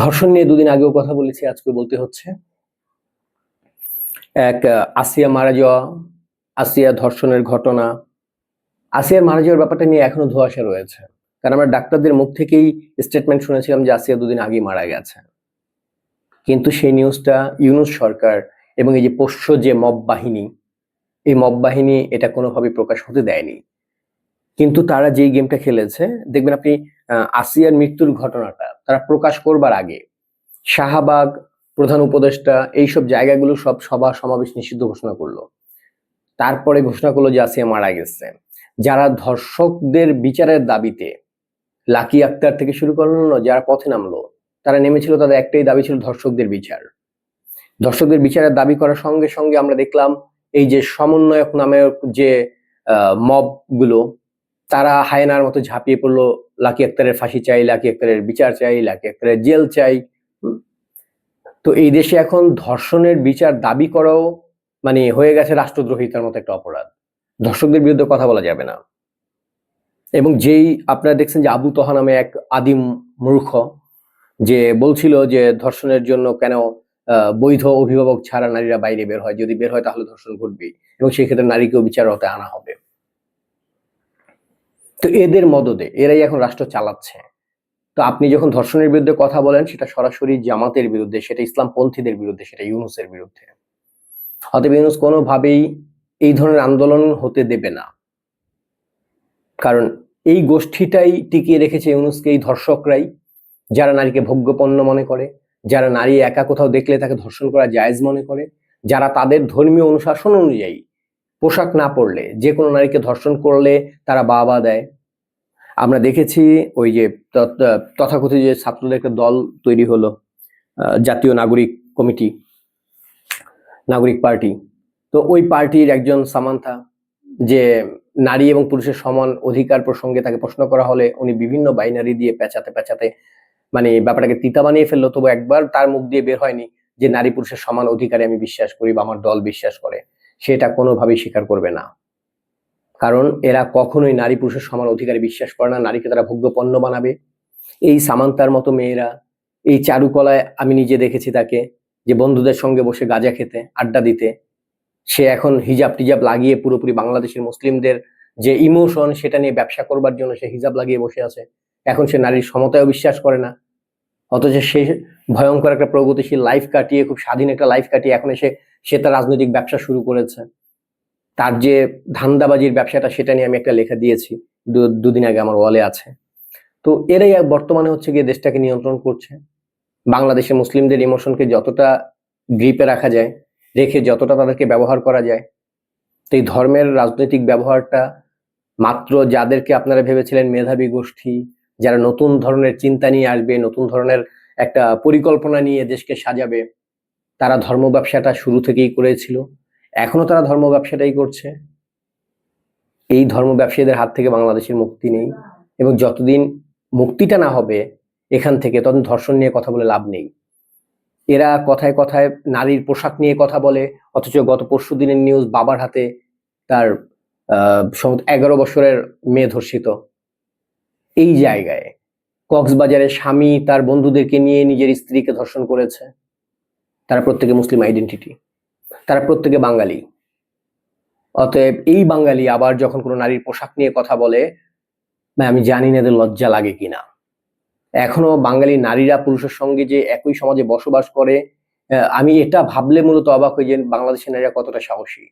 ধর্ষণ নিয়ে দুদিন আগেও কথা বলেছি, আজকে বলতে হচ্ছে। এক আসিয়া মারা যাওয়া, আসিয়া ধর্ষণের ঘটনা আসিয়ার মারা যাওয়ার ব্যাপারটা নিয়ে এখনও ধোঁয়াশা রয়েছে। কারণ আমরা ডাক্তারদের মুখ থেকেই স্টেটমেন্ট শুনেছিলাম যে আসিয়া দুদিন আগেই মারা গেছে। কিন্তু সেই নিউজটা ইউনুস সরকার এবং এই যে পোষ্য যে মব বাহিনী, এই মব বাহিনী এটা কোনোভাবে প্রকাশ হতে দেয়নি। কিন্তু তারা যেই গেমটা খেলেছে, দেখবেন আপনি আসিয়ার মৃত্যুর ঘটনাটা তারা প্রকাশ করবার আগে শাহবাগ প্রধান উপদেষ্টা এইসব জায়গাগুলো সব সভা সমাবেশ নিষিদ্ধ ঘোষণা করল। তারপরে ঘোষণা করল যে আসিয়া মারা গেছে। যারা ধর্ষকদের বিচারের দাবিতে লাকি আক্তার থেকে শুরু করল যারা পথে নামলো, তারা নেমেছিল, তাদের একটাই দাবি ছিল ধর্ষকদের বিচার। ধর্ষকদের বিচারের দাবি করার সঙ্গে সঙ্গে আমরা দেখলাম, এই যে সমন্বয়ক নামের যে মবগুলো তারা হায়নার মতো ঝাঁপিয়ে পড়ল, লাকি আক্তারের ফাঁসি চাই, লাকি আক্তারের বিচার চাই, লাকি আক্তারের জেল চাই। তো এই দেশে এখন ধর্ষণের বিচার দাবি করাও মানে হয়ে গেছে রাষ্ট্রদ্রোহিতার মতো একটা অপরাধ। ধর্ষকদের বিরুদ্ধে কথা বলা যাবে না। এবং যেই আপনারা দেখছেন যে আবু তহা নামে এক আদিম মূর্খ, যে বলছিল যে ধর্ষণের জন্য কেন বৈধ অভিভাবক ছাড়া নারীরা বাইরে বের হয়, যদি বের হয় তাহলে ধর্ষণ ঘটবে এবং সেই ক্ষেত্রে নারীকেও বিচার হতে আনা হবে। তো এদের মদদে, এরাই এখন রাষ্ট্র চালাচ্ছে। তো আপনি যখন ধর্ষণের বিরুদ্ধে কথা বলেন, সেটা সরাসরি জামাতের বিরুদ্ধে, সেটা ইসলামপন্থীদের বিরুদ্ধে, সেটা ইউনুসের বিরুদ্ধে। অতএব ইউনুস কোনোভাবেই এই ধরনের আন্দোলন হতে দেবে না। কারণ এই গোষ্ঠীটাই টিকিয়ে রেখেছে ইউনুসকে এই ধর্ষকরাই, যারা নারীকে ভোগ্যপণ্য মনে করে, যারা নারী একা কোথাও দেখলে তাকে ধর্ষণ করা জায়েজ মনে করে, যারা তাদের ধর্মীয় অনুশাসন অনুযায়ী পোশাক না পরলে, যে কোনো নারীকে ধর্ষণ করলে তারা বাবা দেয়। আমরা দেখেছি ওই যে তথাকথিত যে ছাত্রদের একটা দল তৈরি হলো জাতীয় নাগরিক কমিটি, নাগরিক পার্টি। তো ওই পার্টির একজন সামান্থা, যে নারী এবং পুরুষের সমান অধিকার প্রসঙ্গে তাকে প্রশ্ন করা হলে উনি বিভিন্ন বাইনারি দিয়ে পেঁচাতে পেঁচাতে মানে ব্যাপারটাকে তিতা বানিয়ে ফেলল। তবু একবার তার মুখ দিয়ে বের হয়নি যে নারী পুরুষের সমান অধিকারে আমি বিশ্বাস করি বা আমার দল বিশ্বাস করে। সেটা কোনোভাবেই স্বীকার করবে না। কারণ এরা কখনোই নারী পুরুষের সমান অধিকারে বিশ্বাস করে না, নারীকে তারা ভোগ্য পণ্য বানাবে। এই সামান্তার মতো মেয়েরা, এই চারুকলায় আমি নিজে দেখেছি তাকে, যে বন্ধুদের সঙ্গে বসে গাঁজা খেতে, আড্ডা দিতে। সে এখন হিজাব টিজাব লাগিয়ে পুরোপুরি বাংলাদেশের মুসলিমদের যে ইমোশন, সেটা নিয়ে ব্যবসা করবার জন্য সে হিজাব লাগিয়ে বসে আছে। এখন সে নারীর সমতায়ও বিশ্বাস করে না। অথচ সে ভয়ঙ্কর একটা প্রগতিশীল লাইফ কাটিয়ে, খুব স্বাধীন একটা লাইফ কাটিয়ে এখন এসে সে তার রাজনৈতিক ব্যবসা শুরু করেছে। তার যে ধান্দাবাজির ব্যবসাটা, সেটা নিয়ে আমি একটা লেখা দিয়েছি দুদিন আগে আমার ওয়ালে আছে। তো এরাই বর্তমানে হচ্ছে গিয়ে দেশটাকে নিয়ন্ত্রণ করছে। বাংলাদেশের মুসলিমদের ইমোশনকে যতটা গ্রিপে রাখা যায়, রেখে যতটা তাদেরকে ব্যবহার করা যায় তো এই ধর্মের রাজনৈতিক ব্যবহারটা মাত্র যাদেরকে আপনারা ভেবেছিলেন মেধাবী গোষ্ঠী, যারা নতুন ধরনের চিন্তা নিয়ে আসবে, নতুন ধরনের একটা পরিকল্পনা নিয়ে দেশকে সাজাবে তারা ধর্ম ব্যবসাটা শুরু থেকেই করেছিল। এখনও তারা ধর্ম ব্যবসাটাই করছে। এই ধর্ম ব্যবসায়ীদের হাত থেকে বাংলাদেশের মুক্তি নেই এবং যতদিন মুক্তিটা না হবে এখান থেকে ততদিন ধর্ষণ নিয়ে কথা বলে লাভ নেই। এরা কথায় কথায় নারীর পোশাক নিয়ে কথা বলে, অথচ গত পরশু দিনের নিউজ বাবার হাতে তার এগারো বছরের মেয়ে ধর্ষিত। এই জায়গায় কক্সবাজারে স্বামী তার বন্ধুদেরকে নিয়ে নিজের স্ত্রীকে ধর্ষণ করেছে। তারা প্রত্যেকে মুসলিম আইডেন্টিটি তারা প্রত্যেকে বাঙালি। অতএব এই বাঙালি আবার যখন কোনো নারীর পোশাক নিয়ে কথা বলে আমি জানি না এদের লজ্জা লাগে কিনা। এখনও বাঙালি নারীরা পুরুষের সঙ্গে যে একই সমাজে বসবাস করে আমি এটা ভাবলে মূলত অবাক হই যে বাংলাদেশের নারীরা কতটা সাহসী।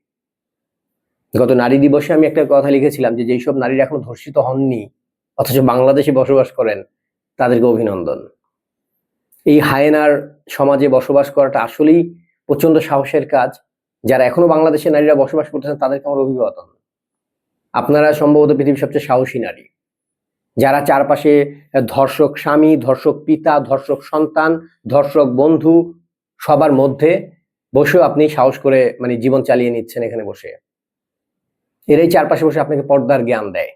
গত নারী দিবসে আমি একটা কথা লিখেছিলাম যে যেসব নারীরা এখনও ধর্ষিত হননি, অথচ বাংলাদেশে বসবাস করেন, তাদেরকে অভিনন্দন। এই হায়েনার সমাজে বসবাস করাটা আসলেই প্রচণ্ড সাহসের কাজ। যারা এখনও বাংলাদেশের নারীরা বসবাস করতেছেন তাদেরকে আমার অভিবাদন। আপনারা সম্ভবত পৃথিবীর সবচেয়ে সাহসী নারী। যারা চারপাশে ধর্ষক স্বামী, ধর্ষক পিতা, ধর্ষক সন্তান, ধর্ষক বন্ধু, সবার মধ্যে বসেও আপনি সাহস করে মানে জীবন চালিয়ে নিচ্ছেন এখানে বসে। এরাই চারপাশে বসে আপনাকে পর্দার জ্ঞান দেয়।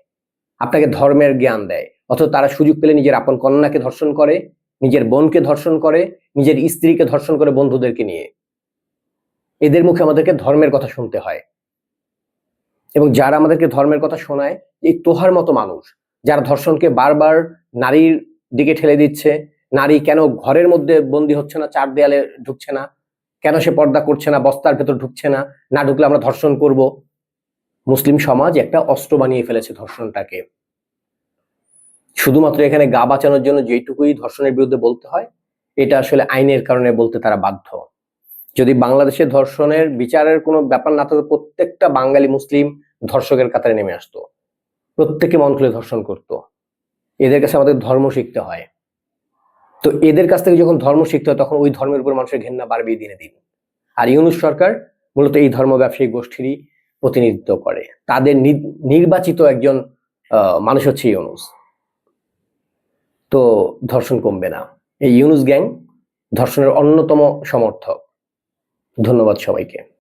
আপনাকে ধর্মের জ্ঞান দেয়। অথচ তারা সুযোগ পেলে নিজের আপন কন্যাকে ধর্ষণ করে। নিজের বোনকে ধর্ষণ করে, নিজের স্ত্রীকে ধর্ষণ করে বন্ধুদেরকে নিয়ে। এদের মুখে আমাদেরকে ধর্মের কথা শুনতে হয়। এবং যারা আমাদেরকে ধর্মের কথা শোনায়, এই তোহার মতো মানুষ, যারা ধর্ষণকে বারবার নারীর দিকে ঠেলে দিচ্ছে, নারী কেন ঘরের মধ্যে বন্দী হচ্ছে না, চার দেয়ালে ঢুকছে না, কেন সে পর্দা করছে না, বস্তার ভেতর ঢুকছে না না ঢুকলে আমরা ধর্ষণ করব? মুসলিম সমাজ একটা অস্ত্র বানিয়ে ফেলেছে ধর্ষণটাকে। শুধুমাত্র এখানে গা বাঁচানোর জন্য যেটুকুই ধর্ষণের বিরুদ্ধে বলতে হয়, এটা আসলে আইনের কারণে বলতে তারা বাধ্য। যদি বাংলাদেশে ধর্ষণের বিচারের কোনো ব্যাপার না থাকতো প্রত্যেকটা বাঙালি মুসলিম ধর্ষকের কাতারে নেমে আসতো। প্রত্যেকে মন খুলে ধর্ষণ করত। এদের কাছে আমাদের ধর্ম শিখতে হয়। তো এদের কাছ থেকে যখন ধর্ম শিখতে হয়, তখন ওই ধর্মের উপর মানুষের ঘেন্না বাড়বেই দিনে দিন। আর ইউনুস সরকার মূলত এই ধর্ম ব্যবসায়ী গোষ্ঠীরই প্রতিনিধিত্ব করে। তাদের নির্বাচিত একজন মানুষ হচ্ছে ইউনুস। তো ধর্ষণ কমবে না। এই ইউনুস গ্যাং ধর্ষণের অন্যতম সমর্থক। ধন্যবাদ সবাইকে।